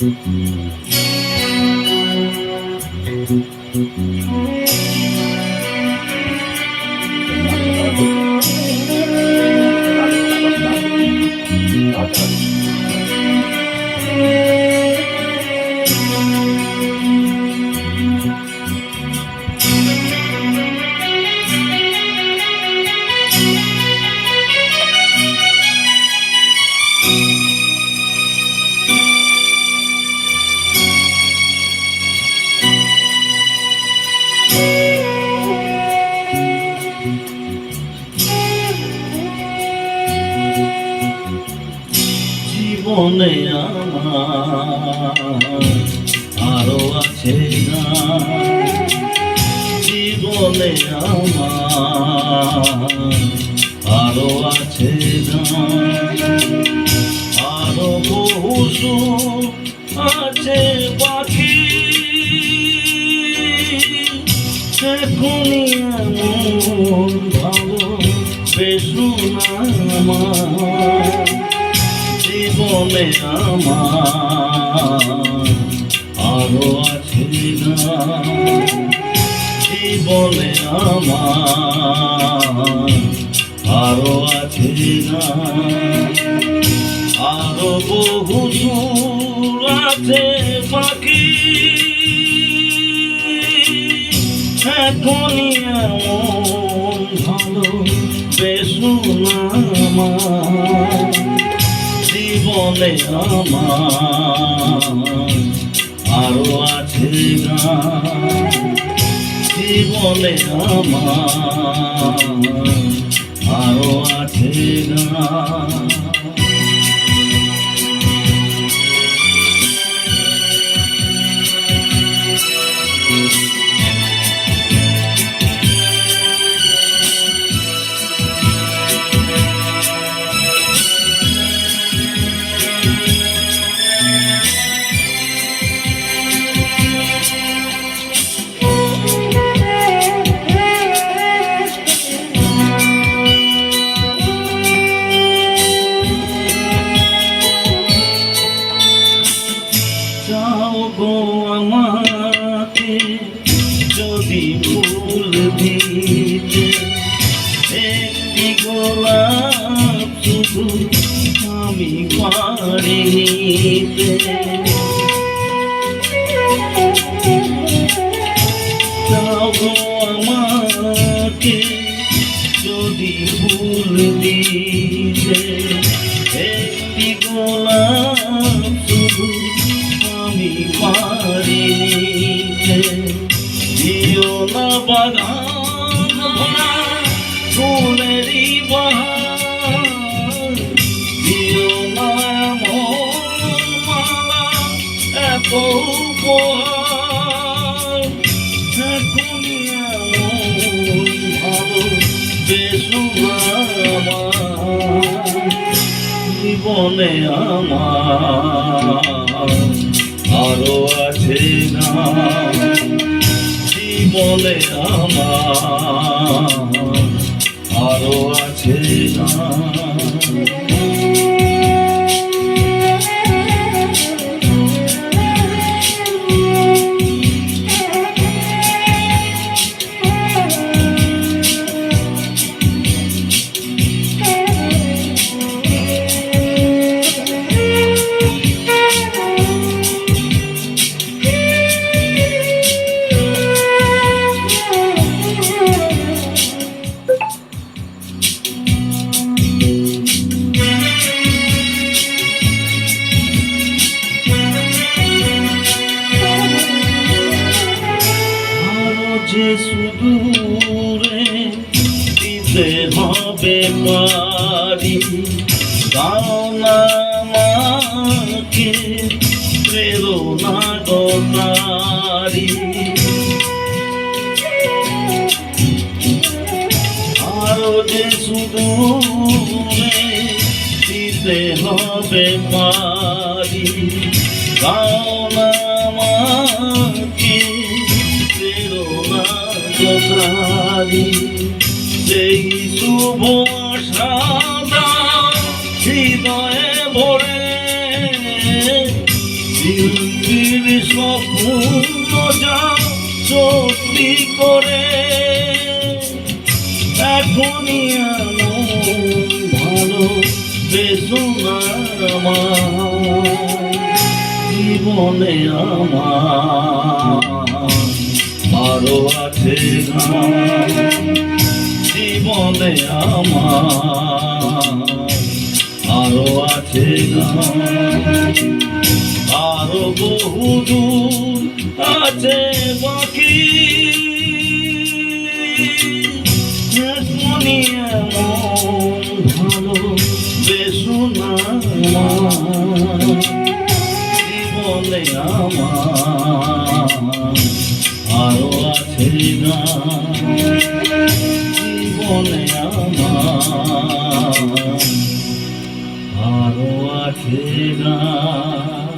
জীবনে আমার, আরও আছে না। জীবনে আমার, আরও আছে না। আরও বহু আছে বাকি এখনই ভালো বেশু না আমার। জীবনে আমার। আরও আছে না। জীবনে আমার? আরও আছে না। আরও বহু আছে পাখি। এখনই এমন ভালো বেশু না আমার। জীবনে আমার আরও আছে না। জীবনে আমার আরও আছে না। ফুল দিতে একটি গোলাপ শুধু আমি পারি। নিতে জীবনে আমার আরও আছে না। জীবনে আমার আছে যে সুদূরে দিতে হবে পারি গাওনা মাকে প্রেরণা গতারি আরও যে সুদূরে দিতে হবে গাওনা মাকে গতারি সেই শুভ সাদা হৃদয়ে ভরে দিল স্বপ্ন যা সত্যি করে এখনই ভালো বেসনা জীবনে আমার আরও আছে জীবনে আমার। আরও আছে আরও বহু দূর আছে বাকি। ভালো বেসুনা জীবনে আমার আছে গান জীবনে আমার আরও আছে গান